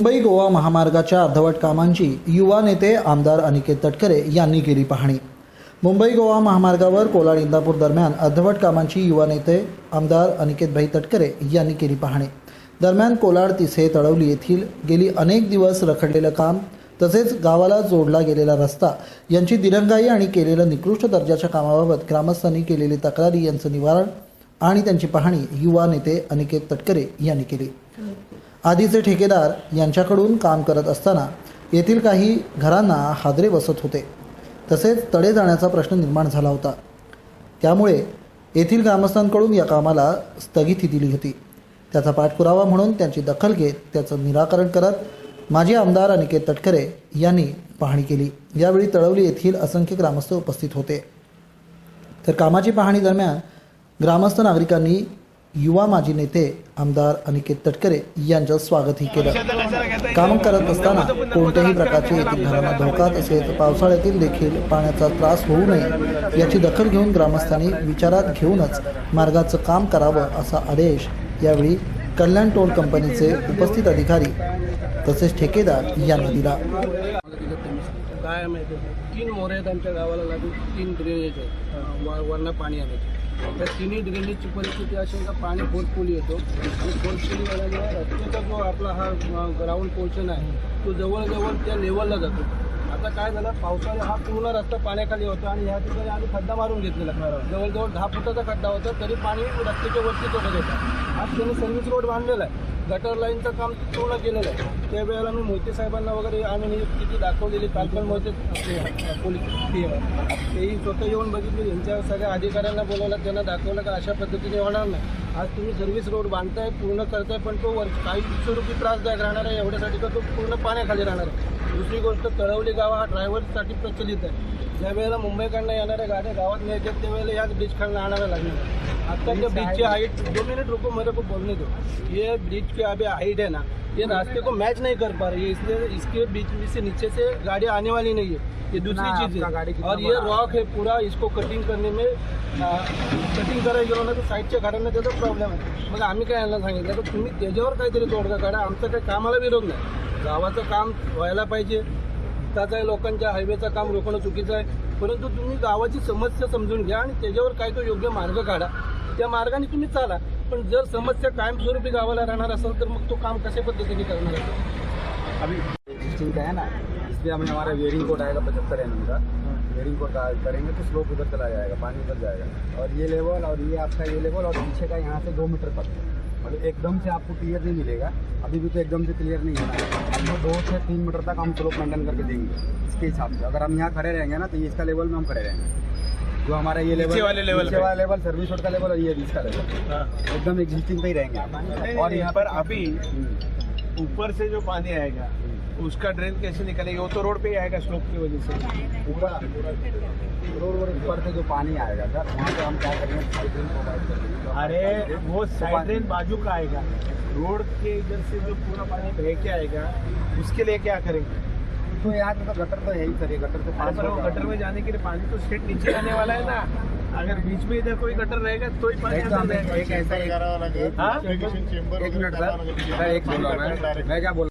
मुंबई गोवा महामार्गाच्या अर्धवट कामांची युवा नेते आमदार अनिकेत तटकरे यांनी केली पाहणी. मुंबई गोवा महामार्गावर कोलाड इंदापूर दरम्यान अर्धवट कामांची युवा नेते आमदार अनिकेतभाई तटकरे यांनी केली पाहणी. दरम्यान कोलाड तिसे तळवली येथील गेली अनेक दिवस रखडलेलं काम तसेच गावाला जोडला गेलेला रस्ता यांची दिरंगाई आणि केलेलं निकृष्ट दर्जाच्या कामाबाबत ग्रामस्थांनी केलेली तक्रारी यांचं निवारण आणि त्यांची पाहणी युवा नेते अनिकेत तटकरे यांनी केली. आधीचे ठेकेदार यांच्याकडून काम करत असताना येथील काही घरांना हादरे बसत होते. तसेच तडे जाण्याचा प्रश्न निर्माण झाला होता. त्यामुळे येथील ग्रामस्थांकडून या कामाला स्थगिती दिली होती. त्याचा पाठपुरावा म्हणून त्यांची दखल घेत त्याचं निराकरण करत माजी आमदार अनिकेत तटकरे यांनी पाहणी केली. यावेळी तळवली येथील असंख्य ग्रामस्थ उपस्थित होते. तर कामाची पाहणी दरम्यान ग्रामस्थ नागरिकांनी युवा माजी नेते आमदार अनिकेत तटकरे यांचं स्वागतही केलं. काम करत असताना कोणत्याही प्रकारचे येथील घरांना धोका तसेच पावसाळ्यातील देखील पाण्याचा त्रास होऊ नये याची दखल घेऊन ग्रामस्थांनी विचारात घेऊनच मार्गाचं काम करावं असा आदेश यावेळी कल्याण टोल कंपनीचे उपस्थित अधिकारी तसेच ठेकेदार यांना दिला. काय माहिती आहे? तीन मोरे आहेत आमच्या गावाला लागून तीन ड्रेनेज आहेत. व- वरनं पाणी आणायचे. त्या तिन्ही ड्रेनेजची परिस्थिती अशी आहे का पाणी पोटपोली येतो. आणि पोटपोली रस्त्याचा जो आपला हा ग्राउंड पोर्शन आहे तो जवळजवळ त्या लेवलला जातो. आता काय झालं पावसाने हा पूर्ण रस्ता पाण्याखाली होता आणि ह्या ठिकाणी आम्ही खड्डा मारून घेतलेला जवळजवळ दहा फुटाचा खड्डा होता तरी पाणी रस्त्याच्या वरती चढत होतं. आज त्यांनी सर्व्हिस रोड बांधलेला आहे. गटर लाईनचं काम पूर्ण केलेलं आहे. त्यावेळेला मी मोहिते साहेबांना वगैरे आम्ही ही दाखवलेली. काल पण मोहिते पोलीस तेही स्वतः येऊन बघितले. यांच्या सगळ्या अधिकाऱ्यांना बोलवलं. त्यांना दाखवलं का अशा पद्धतीने होणार नाही. आज तुम्ही सर्व्हिस रोड बांधताय पूर्ण करताय पण तो वर काही स्वरूपी त्रासदायक राहणार आहे. एवढ्यासाठी का तो पूर्ण पाण्याखाली राहणार आहे? दुसरी गोष्ट तळवली गाव हा ड्रायव्हरसाठी प्रचलित आहे. ज्या वेळेला मुंबईकडनं येणाऱ्या गाड्या गावात न्यायच्यात त्यावेळेला याच ब्रिज खालनं आणाव्या लागणार आता जो ब्रिज की हाइट दो मिनट रुको मेरे को बोलने दो ये ब्रिज की अभी हाइट है ना ये रास्ते को मैच नहीं कर पा रही है इसलिए इसके बीच में से नीचे से गाड़ी आने वाली नहीं है ये दूसरी चीज है। और ये रॉक है? पूरा इसको कटिंग करने में कटिंग करायला गेलो ना तर साईडच्या घरांना त्याचा प्रॉब्लेम आहे मग आम्ही काय यांना सांगितलं? तर तुम्ही त्याच्यावर काहीतरी तोडगा काढा आमचं काही कामाला विरोध नाही. गावाचं काम व्हायला पाहिजे त्याचं लोकांच्या हायवेचं काम रोखणं चुकीचं आहे. परंतु तुम्ही गावाची समस्या समजून घ्या आणि त्याच्यावर काय तो योग्य मार्ग काढा. त्या मार्गाने तुम्ही चाला. जर समस्या कायमस्वरूपी गावाला राहणार असेल तर मग तो काम कशा पद्धतीने करणार आहे? अभी चिंता है ना. इसलिए हमें हमारा वेयरिंग कोड आएगा पचहत्तर एम का. वेयरिंग कोड करेंगे तो स्लोप उधर चला जाएगा, पानी उधर जाएगा. और ये लेवल और ये आपका ये लेवल और पीछे का यहाँ से दो मीटर तक. मतलब एकदम से आपको क्लियर नहीं मिलेगा. अभी भी तो एकदम से क्लियर नहीं है. हम दो से तीन मीटर तक हम स्लोप मेंटेन करके देंगे, इसके हिसाब से. अगर हम यहाँ खड़े रहेंगे ना तो इसका लेवल में हम खड़े रहेंगे. जो हमारा ये लेवल वाले level नीचे। वाला लेवल सर्विस रोड का लेवल और ये इसका लेवल एकदम एग्जिस्टिंग पे ही रहेंगे और यहाँ पर अभी हम्म। ऊपर से जो पानी आएगा उसका ड्रेन कैसे निकलेगा वो तो रोड पे ही आएगा स्लोप की वजह से। ऊपर रोड ऊपर से जो पानी आएगा सर वहाँ पे हम क्या करेंगे? साइड ड्रेन प्रोवाइड करेंगे। अरे वो साइड ड्रेन बाजू का आएगा। रोड के इधर से जो पूरा पानी बह के आएगा उसके लिए क्या करेंगे? तो यहाँ पे तो गटर तो है ही सर ये गटर तो पर वो गटर में जाने के लिए पानी तो स्ट्रेट नीचे आने वाला है ना अगर बीच में इधर कोई गटर रहेगा तो ही पानी एक ऐसा एक- हाँ? मिनट सर मैं एक बोल रहा हूँ मैं मैं क्या बोल